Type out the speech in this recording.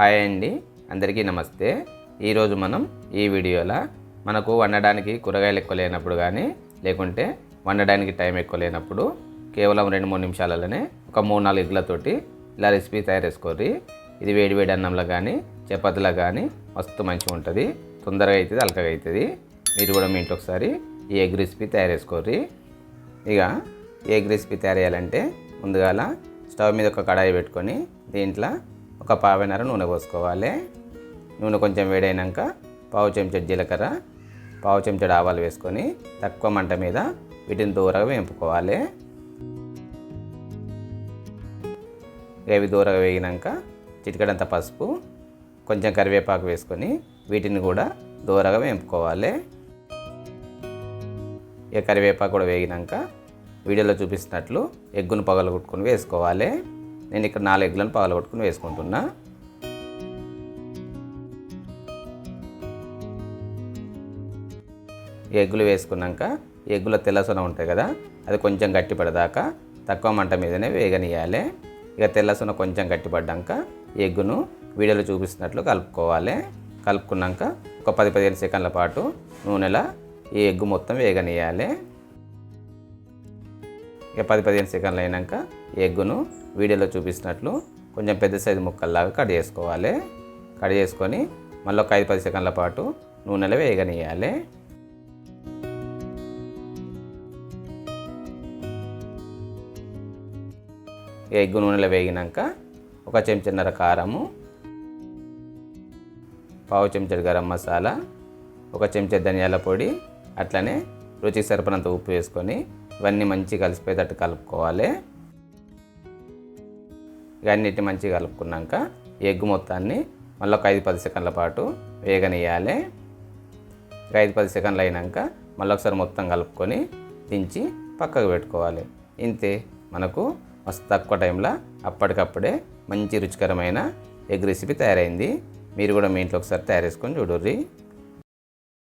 Hi అండి అందరికీ నమస్తే. ఈరోజు మనం ఈ వీడియోలో మనకు వండడానికి కూరగాయలు ఎక్కువ లేనప్పుడు కానీ లేకుంటే వండడానికి టైం ఎక్కువ లేనప్పుడు కేవలం రెండు మూడు నిమిషాలలోనే ఒక మూడు నాలుగు ఇడ్లతోటి ఇలా రెసిపీ తయారు చేసుకోర్రి. ఇది వేడి వేడి అన్నంలో కానీ చపాతీలో కానీ మస్తు మంచిగా ఉంటుంది. తొందరగా అవుతుంది అలకగా అవుతుంది మీరు కూడా మీ ఇంట్లో ఒకసారి ఈ ఎగ్ రెసిపీ తయారు చేసుకోర్రి. ఇక ఎగ్ రెసిపీ తయారు చేయాలంటే ముందుగాల స్టవ్ మీద ఒక కడాయి పెట్టుకొని దీంట్లో ఒక పావెనర నూనె పోసుకోవాలి. నూనె కొంచెం వేడైనాక పావు చెంచడు జీలకర్ర పావు చెంచడు ఆవాలు వేసుకొని తక్కువ మంట మీద వీటిని దూరగా వేపుకోవాలి. అవి దూరగా వేగినాక చిటికడంత పసుపు కొంచెం కరివేపాకు వేసుకొని వీటిని కూడా దూరగా వేపుకోవాలి. ఇక కరివేపాకు కూడా వేగినాక వీడియోలో చూపిస్తున్నట్లు ఎగ్గును పగలగొట్టుకొని వేసుకోవాలి. నేను ఇక్కడ నాలుగు ఎగ్గులను పగలగొట్టుకొని వేసుకుంటున్నా. ఎగ్గులు వేసుకున్నాక ఎగ్గుల తెల్లసొన ఉంటాయి కదా అది కొంచెం గట్టిపడదాకా తక్కువ మంట మీదనే వేగనియాలి ఇక తెల్లసొన కొంచెం గట్టిపడ్డాక ఎగ్గును వీడియోలో చూపిస్తున్నట్లు కలుపుకోవాలి. కలుపుకున్నాక ఒక పది పదిహేను సెకండ్ల పాటు నూనెలో ఈ ఎగ్గు మొత్తం వేగనియాలి ఇక పది పదిహేను సెకండ్లు అయినాక ఎగ్గును వీడియోలో చూపిస్తున్నట్లు కొంచెం పెద్ద సైజు ముక్కల్లాగా కట్ చేసుకోవాలి. కట్ చేసుకొని మళ్ళీ ఒక ఐదు పది సెకండ్ల పాటు నూనెలో వేగనియాలి ఎగ్గు నూనెలో వేగినాక ఒక చెంచన్నర కారము పావు చెంచడు గరం మసాలా ఒక చెంచా ధనియాల పొడి అట్లనే రుచికి సరిపడినంత ఉప్పు వేసుకొని ఇవన్నీ మంచిగా కలిసిపోయేటట్టు కలుపుకోవాలి. ఇవన్నిటి మంచిగా కలుపుకున్నాక ఎగ్ మొత్తాన్ని మళ్ళీ ఒక ఐదు పది సెకండ్ల పాటు వేగనియాలి ఇక ఐదు పది సెకండ్లు అయినాక మళ్ళీ ఒకసారి మొత్తం కలుపుకొని దించి పక్కకు పెట్టుకోవాలి. ఇంతే మనకు మస్తు తక్కువ టైంలో అప్పటికప్పుడే మంచి రుచికరమైన ఎగ్ రెసిపీ తయారైంది. మీరు కూడా మీ ఇంట్లో ఒకసారి తయారు చేసుకొని చూడుర్రీ.